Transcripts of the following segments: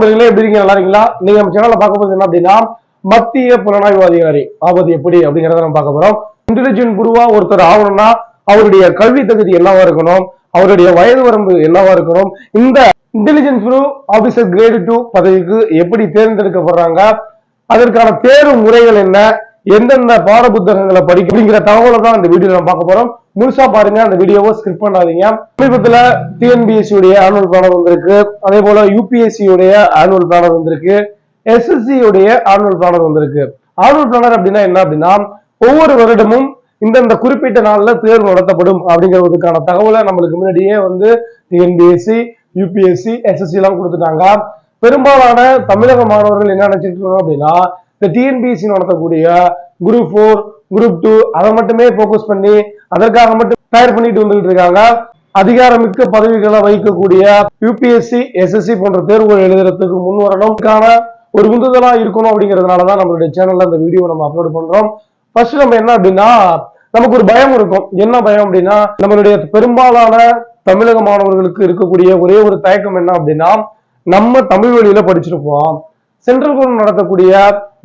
நண்பர்களே எப்படி இருக்கீங்க? நல்லா இருக்கீங்களா? நீங்க நம்ம சேனல்ல பார்க்க போறது என்ன அப்படின்னா மத்திய புலனாய்வு அதிகாரி. ஆபத்து எப்படி? அப்படிங்கறத நம்ம பார்க்க போறோம். இன்டெலிஜென்ட் குருவா ஒருத்தர் ஆகணும்னா அவருடைய கல்வி தகுதி என்னவா இருக்கணும்? அவருடைய வயது வரம்பு என்னவா இருக்கணும்? இந்த intelligence group officer grade two பதவிக்கு எப்படி தேர்ந்தெடுக்கப்படுறாங்க? அதற்கான தேர்வு முறைகள் என்ன? எந்தெந்த பாட புத்தகங்களை படிக்கிறீங்கிற தகவலை தான் இந்த வீடியோ நம்ம பார்க்க போறோம். முழுசா பாருங்க அந்த வீடியோவை ஸ்கிப் பண்ணாதீங்க. சமீபத்துல டிஎன்பிஎஸ்சி உடைய ஆனுவல் பிளானர் வந்திருக்கு. அதே போல யூபிஎஸ்சி உடைய ஆனுவல் பிளானர் வந்திருக்கு. எஸ்எஸ்சி உடைய ஆனுவல் பிளானர் வந்திருக்கு. ஆனுவல் பிளானர் அப்படின்னா என்ன அப்படின்னா ஒவ்வொரு வருடமும் இந்தந்த குறிப்பிட்ட நாள்ல தேர்வு நடத்தப்படும் அப்படிங்கிறதுக்கான தகவலை நம்மளுக்கு முன்னாடியே வந்து டிஎன்பிஎஸ்சி யூபிஎஸ்சி எஸ்எஸ்சி எல்லாம் கொடுத்துட்டாங்க. பெரும்பாலான தமிழக மாணவர்கள் என்ன நினைச்சிட்டு இருக்காங்க அப்படின்னா இந்த டிஎன்பிஎஸ்சி நடத்தக்கூடிய குரூப் ஃபோர் குரூப் டூ அதை மட்டுமே ஃபோக்கஸ் பண்ணி அதற்காக மட்டும் தயார் பண்ணிட்டு வந்துட்டு இருக்காங்க. அதிகாரமிக்க பதவிகளை வகிக்கக்கூடிய யூபிஎஸ்சி எஸ்எஸ்சி போன்ற தேர்வுகள் எழுதுறதுக்கு முன் வரணும்க்கான ஒரு உந்துதலா இருக்கணும் அப்படிங்கிறதுனால தான் நம்மளுடைய சேனல்ல இந்த வீடியோ நம்ம அப்லோட் பண்றோம். ஃபர்ஸ்ட் நம்ம என்ன அப்படின்னா நமக்கு ஒரு பயம் இருக்கும். என்ன பயம் அப்படின்னா நம்மளுடைய பெரும்பாலான தமிழக மாணவர்களுக்கு இருக்கக்கூடிய ஒரே ஒரு தயக்கம் என்ன அப்படின்னா நம்ம தமிழ் வழியில படிச்சிருப்போம். சென்ட்ரல் கவர்மெண்ட் நடத்தக்கூடிய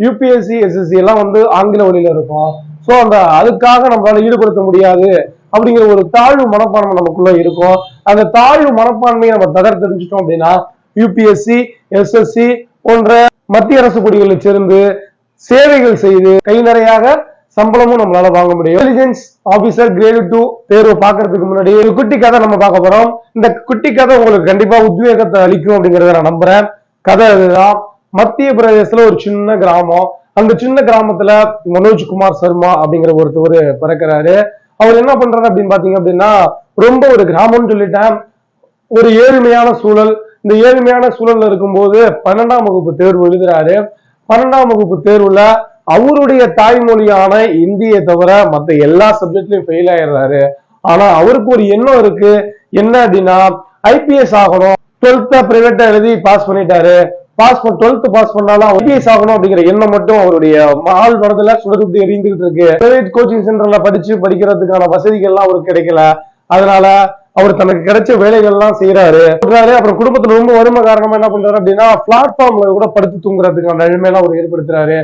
யூபிஎஸ்சி எஸ்எஸ்சி எல்லாம் வந்து ஆங்கில வழியில இருக்கும். ஸோ அந்த அதுக்காக நம்மளால ஈடுபடுத்த முடியாது அப்படிங்கிற ஒரு தாழ்வு மனப்பான்மை நமக்குள்ள இருக்கும். அந்த தாழ்வு மனப்பான்மையை நம்ம தகர் தெரிஞ்சிட்டோம் அப்படின்னா யூபிஎஸ்சி எஸ்எஸ்சி போன்ற மத்திய அரசு பணிகளில் சேர்ந்து சேவைகள் செய்து கை நிறையாக சம்பளமும் நம்மளால வாங்க முடியும். இன்டெலிஜென்ஸ் ஆபீசர் கிரேடு டூ தேர்வு பார்க்கறதுக்கு முன்னாடி ஒரு குட்டி கதை நம்ம பார்க்க போறோம். இந்த குட்டி கதை உங்களுக்கு கண்டிப்பா உத்வேகத்தை அளிக்கும் அப்படிங்கறத நான் நம்புறேன். கதை இதுதான் மத்திய பிரதேசத்துல ஒரு சின்ன கிராமம். அந்த சின்ன கிராமத்துல மனோஜ் குமார் சர்மா அப்படிங்கிற ஒருத்தவர் பிறக்கிறாரு. அவர் என்ன பண்றாரு அப்படின்னு பாத்தீங்க அப்படின்னா ரொம்ப ஒரு கிராமம்னு சொல்லிட்டேன். ஒரு ஏழ்மையான சூழல். இந்த ஏழ்மையான சூழல்ல இருக்கும்போது பன்னெண்டாம் வகுப்பு தேர்வு எழுதுறாரு. பன்னெண்டாம் வகுப்பு தேர்வுல அவருடைய தாய்மொழியான இந்தியை தவிர மத்த எல்லா சப்ஜெக்ட்லயும் ஃபெயில் ஆயிடுறாரு. ஆனா அவருக்கு ஒரு எண்ணம் இருக்கு. என்ன அப்படின்னா ஐபிஎஸ் ஆகணும். டுவெல்த்த பிரைவேட்டா எழுதி பாஸ் பண்ணிட்டாரு. பாஸ் பண்ண டுவெல்த் பாஸ் பண்ணாலும் ஐபிஎஸ் ஆகணும் அப்படிங்கிற எண்ணம் மட்டும் அவருடைய ஆள் மனதுல சுடர்ந்து எரிந்துகிட்டு இருக்கு. பிரைவேட் கோச்சிங் சென்டர்ல படிச்சு படிக்கிறதுக்கான வசதிகள்லாம் அவருக்கு கிடைக்கல. அதனால அவர் தனக்கு கிடைச்ச வேலைகள்லாம் செய்யறாரு பண்றாரு. அப்புறம் குடும்பத்துல ரொம்ப வறுமை காரணமா என்ன பண்றாரு அப்படின்னா பிளாட்ஃபார்ம்ல கூட படுத்து தூங்குறதுக்கான நிலைமையெல்லாம் அவர் ஏற்படுத்துறாரு.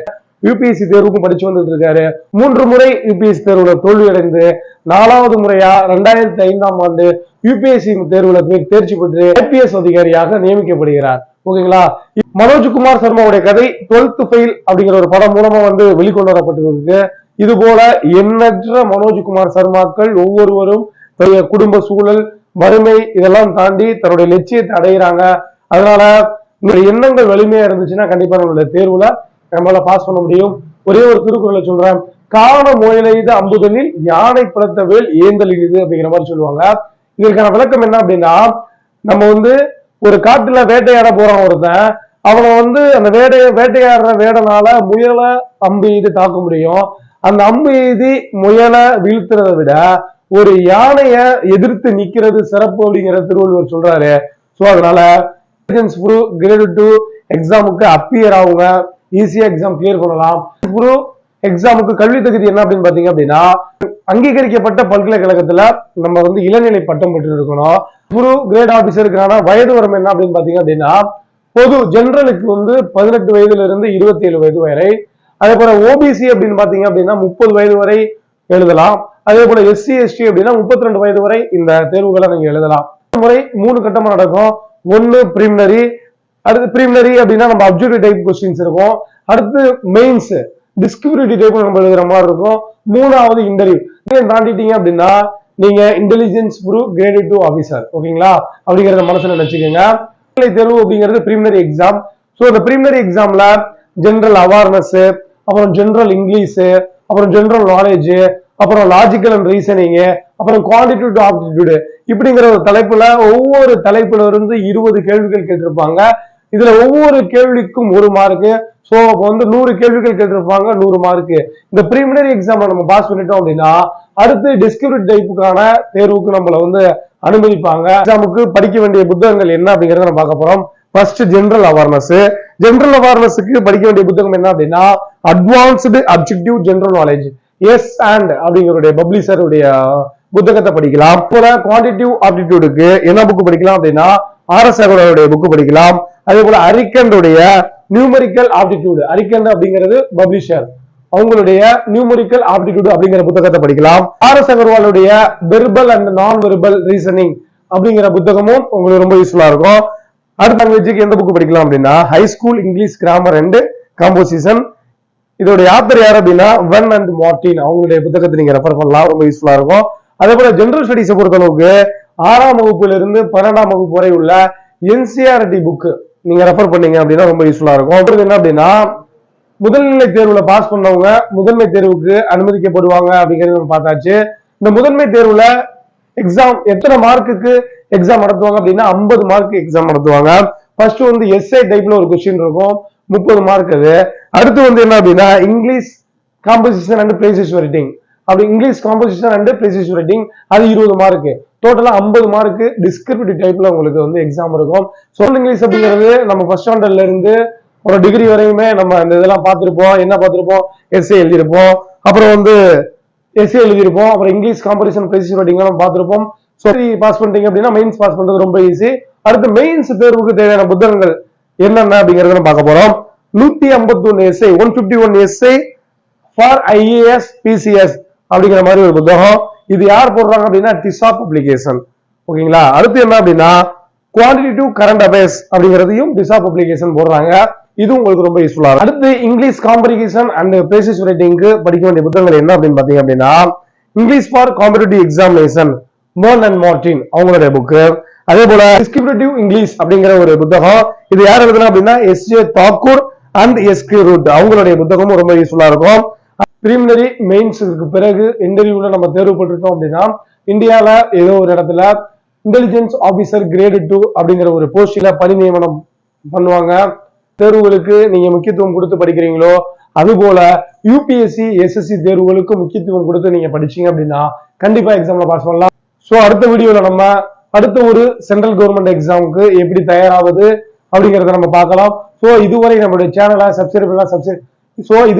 யூபிஎஸ்சி தேர்வுக்கும் படிச்சு வந்துட்டு இருக்காரு. மூன்று முறை யூபிஎஸ்சி தேர்வுல தோல்வி அடைந்து நாலாவது முறையா ரெண்டாயிரத்தி ஐந்தாம் ஆண்டு யூபிஎஸ்சி தேர்வுல தேர்ச்சி பெற்று ஐபிஎஸ் அதிகாரியாக நியமிக்கப்படுகிறார். ஓகேங்களா? மனோஜ்குமார் சர்மாவுடைய கதை டுவெல்த் ஃபெயில் அப்படிங்கிற ஒரு படம் மூலமா வந்து வெளிக்கொண்டு வரப்பட்டிருக்கு இது போல எண்ணற்ற மனோஜ்குமார் சர்மாக்கள் ஒவ்வொருவரும் தன்னுடைய குடும்ப சூழல் வறுமை இதெல்லாம் தாண்டி தன்னுடைய லட்சியத்தை அடைகிறாங்க அதனால உங்களுடைய எண்ணங்கள் வலிமையா இருந்துச்சுன்னா கண்டிப்பா நம்மளுடைய தேர்வுல நம்மளால பாஸ் பண்ண முடியும். ஒரே ஒரு திருக்குறளை சொல்றேன். காண முயலைத அம்புதலில் யானை பிளத்த வேல் ஏந்தல் இது அப்படிங்கிற மாதிரி சொல்லுவாங்க. இதற்கான விளக்கம் என்ன அப்படின்னா நம்ம வந்து ஒரு காட்டுல வேட்டையாட போறான் ஒருத்தன். அவனை வந்து அந்த வேட்டைய வேட்டையாடுற வேடனால முயலை அம்பு எய்து தாக்க முடியும். அந்த அம்பு எய்தி முயலை வீழ்த்துறதை விட ஒரு யானைய எதிர்த்து நிக்கிறது சிறப்பு அப்படிங்கிற திருவள்ளுவர் சொல்றாரு. சோ அதனால கிரேடு டூ எக்ஸாமுக்கு அப்பியர் ஆகுங்க. ஈஸியா எக்ஸாம் கிளியர் பண்ணலாம். குரு எக்ஸாமுக்கு கல்வி தகுதி என்ன அப்படின்னு பாத்தீங்க அப்படின்னா அங்கீகரிக்கப்பட்ட பல்கலைக்கழகத்துல நம்ம வந்து இளநிலை பட்டம் பெற்று இருக்கணும் குரு கிரேட் ஆபீசருக்கான வயது வரம்பு என்ன அப்படின்னு பாத்தீங்க அப்படின்னா பொது ஜென்ரலுக்கு வந்து பதினெட்டு வயதுல இருந்து இருபத்தி ஏழு வயது வரை அதே போல ஓபிசி அப்படின்னு பாத்தீங்க அப்படின்னா முப்பது வயது வரை எழுதலாம். அதே போல எஸ்சி எஸ்டி அப்படின்னா முப்பத்தி ரெண்டு வயது வரை இந்த தேர்வுகளை நீங்க எழுதலாம். முறை மூணு கட்டமா நடக்கும். ஒன்னு பிரிமினரி அடுத்து பிரிமினரி அப்படின்னா நம்ம அப்ஜெக்டிவ் டைப் கொஸ்டின்ஸ் இருக்கும். அடுத்து மெயின்ஸ் டிஸ்கிரிப்டிவ் டைப் நம்ம எழுதுற மாதிரி இருக்கும். மூணாவது இன்டர்வியூ நீங்க தாண்டிட்டீங்க அப்படின்னா நீங்க intelligence group grade two officer ஓகேங்களா? அப்படிங்கறத மனசுல நினைச்சுக்கோங்க. தேர்வு அப்படிங்கிறது பிரிமினரி எக்ஸாம் ஸோ இந்த பிரிமினரி எக்ஸாம்ல ஜென்ரல் அவேர்னஸ் அப்புறம் ஜென்ரல் இங்கிலீஷ் அப்புறம் ஜென்ரல் நாலேஜ் அப்புறம் லாஜிக்கல் அண்ட் ரீசனிங் அப்புறம் குவான்டிடியூட் ஆப்டிடியூடு இப்படிங்கிற ஒரு தலைப்புல ஒவ்வொரு தலைப்புல இருந்து இருபது கேள்விகள் கேட்டிருப்பாங்க. இதுல ஒவ்வொரு கேள்விக்கும் ஒரு மார்க்கு ஸோ அப்போ வந்து நூறு கேள்விகள் கேட்டிருப்பாங்க நூறு மார்க்கு இந்த ப்ரீமினரி எக்ஸாமை நம்ம பாஸ் பண்ணிட்டோம் அப்படின்னா அடுத்து டிஸ்கிரிப்ட் டைப்புக்கான தேர்வுக்கு நம்மள வந்து அனுமதிப்பாங்க. எக்ஸாமுக்கு படிக்க வேண்டிய புத்தகங்கள் என்ன அப்படிங்கறத நம்ம பார்க்க போறோம். ஃபர்ஸ்ட் ஜென்ரல் அவேர்னஸ் ஜென்ரல் அவேர்னஸுக்கு படிக்க வேண்டிய புத்தகம் என்ன அப்படின்னா advanced objective general knowledge S and அப்படிங்கிறடைய பப்ளிஷருடைய புத்தகத்தை படிக்கலாம். போல குவான்டிட்டிவ் ஆப்டிடியூடுக்கு என்ன புக் படிக்கலாம் அப்படின்னா ஆர்எஸ் அகர்வாலுடைய புக் படிக்கலாம். அதே போல அரிக்கண்டுடைய நியூமரிக்கல் ஆப்டிடியூடு அரிக்கண்ட் அப்படிங்கிறது பப்ளிஷர் அவங்களுடைய நியூமரிக்கல் ஆப்டிடியூடு அப்படிங்கிற புத்தகத்தை படிக்கலாம். RS அகர்வாலுடைய verbal and non verbal reasoning அப்படிங்கிற புத்தகமும் உங்களுக்கு ரொம்ப யூஸ்ஃபுல்லா இருக்கும். அடுத்த லாங்குவேஜுக்கு எந்த புக் படிக்கலாம் அப்படின்னா high school English grammar and composition இதோட ஆத்தர் யார் அப்படின்னா வென் அண்ட் மார்டின் அவங்களுடைய புத்தகத்தை நீங்க ரெஃபர் பண்ணலாம் ரொம்ப யூஸ்ஃபுல்லா இருக்கும். அதே போல ஜென்ரல் ஸ்டடிஸை பொறுத்தளவுக்கு ஆறாம் வகுப்புல இருந்து பன்னெண்டாம் வகுப்பு வரை உள்ள என்சிஆர்டி புக்கு நீங்க ரெஃபர் பண்ணீங்க அப்படின்னா ரொம்ப யூஸ்ஃபுல்லா இருக்கும். அடுத்தது என்ன அப்படின்னா முதல்நிலை தேர்வுல பாஸ் பண்ணவங்க முதன்மை தேர்வுக்கு அனுமதிக்கப்படுவாங்க அப்படிங்கறது நம்ம பார்த்தாச்சு. இந்த முதன்மை தேர்வுல எக்ஸாம் எத்தனை மார்க்குக்கு எக்ஸாம் நடத்துவாங்க அப்படின்னா 50 மார்க் எக்ஸாம் நடத்துவாங்க. ஃபர்ஸ்ட் வந்து எஸ்ஐ டைப்ல ஒரு கொஸ்டின் இருக்கும். முப்பது மார்க் அது. அடுத்து வந்து என்ன அப்படின்னா English composition and precis writing அப்படி English composition and precis writing அது இருபது மார்க் டோட்டலா 50 மார்க் டிஸ்கிரிப்டிவ் டைப்ல உங்களுக்கு வந்து எக்ஸாம் இருக்கும். சொல் இங்கிலீஷ் அப்படிங்கிறது நம்ம ஃபர்ஸ்ட் ஸ்டாண்டர்ட்ல இருந்து ஒரு டிகிரி வரையுமே நம்ம இந்த இதெல்லாம் பார்த்திருப்போம். என்ன பார்த்திருப்போம்? எஸ்ஏ எழுதியிருப்போம். அப்புறம் வந்து எஸ்ஏ எழுதியிருப்போம். அப்புறம் இங்கிலீஷ் காம்படிஷன் பிளேசஸ் ரைட்டிங்லாம் பார்த்திருப்போம். ஸோ பாஸ் பண்ணிட்டீங்க அப்படின்னா மெயின்ஸ் பாஸ் பண்றது ரொம்ப ஈஸி அடுத்து மெயின்ஸ் தேர்வுக்கு தேவையான புத்தகங்கள் என்னென்ன அப்படிங்கறத நம்ம பார்க்க போறோம். நூத்தி ஐம்பத்தி ஒன்னு SI one fifty one SI for IAS PCS அப்படிங்கிற மாதிரி ஒரு புத்தகம். இது யார் போடுறாங்க அப்படின்னா டிசா பப்ளிகேஷன் ஓகேங்களா? அடுத்து என்ன அப்படின்னா குவான்டிட்டிவ் கரண்ட் அஃபேர்ஸ் அப்படிங்கிறதையும் டிசா பப்ளிகேஷன் போடுறாங்க. இது உங்களுக்கு ரொம்ப யூஸ்ஃபுல்லா இருக்கும். அடுத்து இங்கிலீஷ் காம்படிகேஷன் அண்ட் பேசிஸ் ரைட்டிங்க்கு படிக்க வேண்டிய புத்தகங்கள் என்ன அப்படின்னு பாத்தீங்க அப்படின்னா English for competitive examination Wren and Martin அவங்களுடைய புக்கு அதே போல டிஸ்கிரிப்டிவ் இங்கிலீஷ் அப்படிங்கிற ஒரு புத்தகம். இது யார் எழுதுனா அப்படின்னா S J Thakur and S K Rout அவங்களுடைய புத்தகமும் ரொம்ப யூஸ்ஃபுல்லா இருக்கும். பிரிமினரி மெயின்ஸுக்கு பிறகு இன்டர்வியூல நம்ம தேர்வு அப்படின்னா இந்தியால ஏதோ ஒரு இடத்துல இன்டெலிஜென்ஸ் ஆபீசர் கிரேடு டூ அப்படிங்கிற ஒரு போஸ்டில பணி நியமனம் பண்ணுவாங்க. தேர்வுகளுக்கு நீங்க முக்கியத்துவம் கொடுத்து படிக்கிறீங்களோ அதுபோல யூபிஎஸ்சி எஸ்எஸ்சி தேர்வுகளுக்கு முக்கியத்துவம் கொடுத்து நீங்க படிச்சீங்க அப்படின்னா கண்டிப்பா எக்ஸாம்ல பாஸ் பண்ணலாம். சோ அடுத்த வீடியோல நம்ம அடுத்த ஒரு சென்ட்ரல் கவர்மெண்ட் எக்ஸாமுக்கு எப்படி தயாராவது அப்படிங்கிறத நம்ம பார்க்கலாம். சோ இதுவரை நம்மளுடைய சேனலை சப்ஸ்கிரைப் எல்லாம் சப்ஸ்கிரைப் ஸோ இது